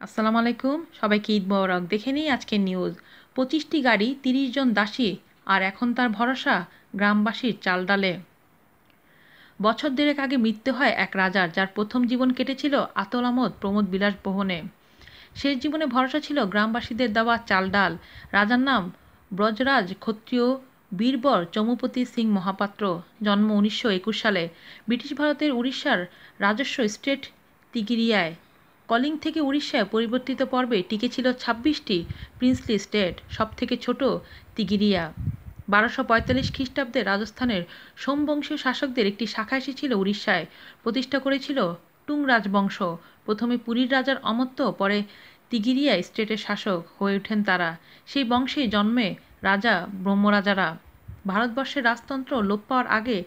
আসসালামু আলাইকুম। সবাইকে ঈদ মোবারক। দেখে নিই আজকের নিউজ পঁচিশটি গাড়ি, তিরিশ জন দাসী, আর এখন তার ভরসা গ্রামবাসীর চাল ডালে বছর দেড়েক আগে মৃত্যু হয় এক রাজার, যার প্রথম জীবন কেটেছিল আতল আমদ প্রমোদ বিলাস বহনে। শেষ জীবনে ভরসা ছিল গ্রামবাসীদের দেওয়া চাল ডাল রাজার নাম ব্রজরাজ ক্ষত্রিয় বীরবর চমুপতি সিং মহাপাত্র। জন্ম উনিশশো একুশ সালে। ব্রিটিশ ভারতের উড়িষ্যার রাজস্ব স্টেট তিগিরিয়ায়। কলিং থেকে উড়িষ্যায় পরিবর্তিত পর্বে টিকেছিল ছাব্বিশটি প্রিন্সলি স্টেট, সবথেকে ছোট তিগিরিয়া। বারোশো পঁয়তাল্লিশ খ্রিস্টাব্দে রাজস্থানের সোমবংশীয় শাসকদের একটি শাখা এসেছিল উড়িষ্যায়, প্রতিষ্ঠা করেছিল টুং রাজবংশ প্রথমে পুরীর রাজার অমত্য, পরে তিগিরিয়া স্টেটের শাসক হয়ে ওঠেন তারা। সেই বংশে জন্মে রাজা ব্রহ্মরাজারা। ভারতবর্ষের রাজতন্ত্র লোপ পাওয়ার আগে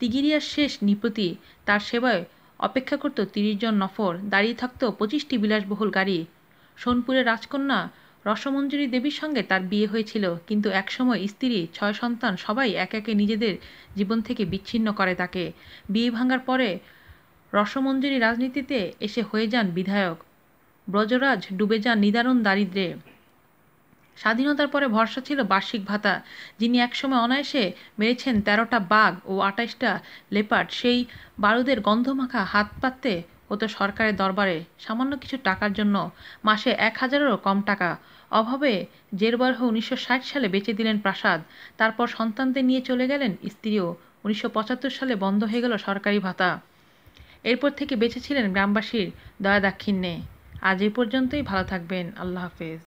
তিগিরিয়ার শেষ নিপতি তার সেবায় অপেক্ষা করত তিরিশ জন নফর, দাঁড়িয়ে থাকত পঁচিশটি বিলাসবহুল গাড়ি। সোনপুরের রাজকন্যা রসমঞ্জুরি দেবীর সঙ্গে তার বিয়ে হয়েছিল, কিন্তু একসময় স্ত্রী, ছয় সন্তান, সবাই এক একে নিজেদের জীবন থেকে বিচ্ছিন্ন করে তাকে। বিয়ে ভাঙার পরে রসমঞ্জুরি রাজনীতিতে এসে হয়ে যান বিধায়ক। ব্রজরাজ ডুবে যান নিদারুণ দারিদ্রে। স্বাধীনতার পরে ভরসা ছিল বার্ষিক ভাতা। যিনি একসময় অনায়াসে মেরেছেন তেরোটা বাঘ ও আটাইশটা লেপার্ড, সেই বারুদের গন্ধমাখা হাত পাততে হতো সরকারের দরবারে। সামান্য কিছু টাকার জন্য মাসে এক হাজারেরও কম টাকা। অভাবে জেরবার হয়ে উনিশশো সালে বেঁচে দিলেন প্রাসাদ। তারপর সন্তানদের নিয়ে চলে গেলেন স্ত্রীও। উনিশশো পঁচাত্তর সালে বন্ধ হয়ে গেল সরকারি ভাতা। এরপর থেকে বেঁচে ছিলেন গ্রামবাসীর দয়া দাক্ষিণ্যে আজ এই পর্যন্তই, ভালো থাকবেন। আল্লাহ হাফেজ।